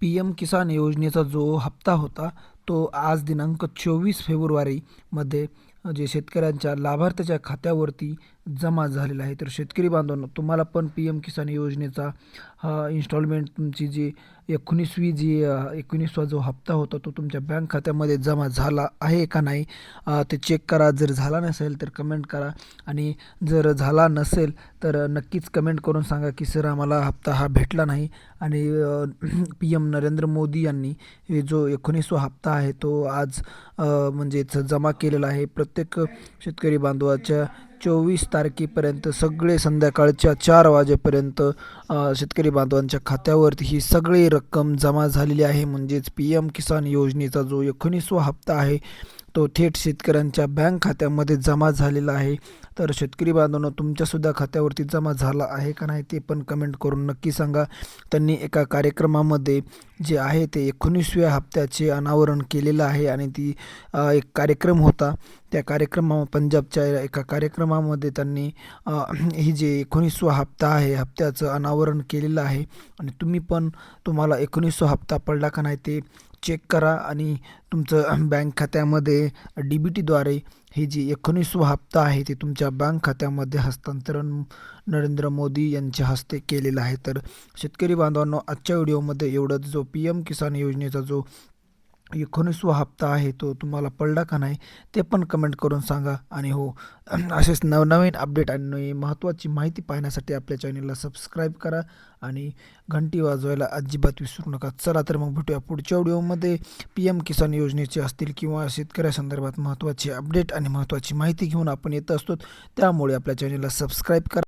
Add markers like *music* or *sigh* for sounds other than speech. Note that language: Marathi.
पी एम किसान योजनेचा जो हप्ता होता तो आज दिनांक चोवीस फेब्रुवारीमध्ये जे शेतकऱ्यांच्या लाभार्थ्याच्या खात्यावरती जमा झालेला आहे. तर शेतकरी बांधवांनो तुम्हाला पण पी एम किसान योजनेचा हा इन्स्टॉलमेंट तुमची जी एकोणीसवी जी एकोणीसवा जो हप्ता होता तो तुमच्या बँक खात्यामध्ये जमा झाला आहे का नाही ते चेक करा. जर झाला नसेल तर कमेंट करा. आणि जर झाला नसेल तर नक्कीच कमेंट करून सांगा की सर आम्हाला हप्ता हा भेटला नाही. आणि *clears throat* पी एम नरेंद्र मोदी यांनी जो एकोणीसवा हप्ता आहे तो आज म्हणजेच जमा केलेला आहे. प्रत्येक शेतकरी बांधवाच्या चोवीस तारखेपर्यंत सगळे संध्याकाळच्या चार वाजेपर्यंत शेतकरी बांधवांच्या खात्यावरती ही सगळी रक्कम जमा झालेली आहे. म्हणजेच पी एम किसान योजनेचा जो एकोणीसवा हप्ता आहे तो थेट शेतकऱ्यांच्या बँक खात्यामध्ये जमा झालेला आहे. तर शेतकरी बांधवांनो तुमच्यासुद्धा खात्यावरती जमा झाला आहे का नाही ते पण कमेंट करून नक्की सांगा. त्यांनी एका कार्यक्रमामध्ये जे आहे ते एकोणीसव्या हप्त्याचे अनावरण केलेलं आहे आणि ती एक कार्यक्रम होता. त्या कार्यक्रमा पंजाबच्या एका कार्यक्रमामध्ये त्यांनी ही जे एकोणीसवा हप्ता आहे हप्त्याचं अनावरण केलेलं आहे. आणि तुम्ही पण तुम्हाला एकोणीसवा हप्ता पडला का नाही ते चेक करा आणि तुमचं *clears throat* बँक खात्यामध्ये डी बी टीद्वारे ही जी एकोणीसवा हप्ता आहे ते तुमच्या बँक खात्यामध्ये हस्तांतरण नरेंद्र मोदी यांच्या हस्ते केलेलं आहे. तर शेतकरी बांधवांनो आजच्या व्हिडिओमध्ये एवढंच. जो पी एम किसान योजनेचा जो एकोणीसवा हप्ता आहे तो तुम्हाला पडला का नाही ते पण कमेंट करून सांगा. आणि हो *clears throat* असेच नवनवीन अपडेट आणि महत्त्वाची माहिती पाहण्यासाठी आपल्या चॅनलला सबस्क्राईब करा. आणि घंटी वाजवायला अजिबात विसरू नका. चला तर मग भेटूया पुढच्या व्हिडिओमध्ये पी एम किसान योजनेचे असतील किंवा शेतकऱ्यासंदर्भात महत्त्वाची अपडेट आणि महत्त्वाची माहिती घेऊन आपण येत असतो त्यामुळे आपल्या चॅनलला सबस्क्राईब करा.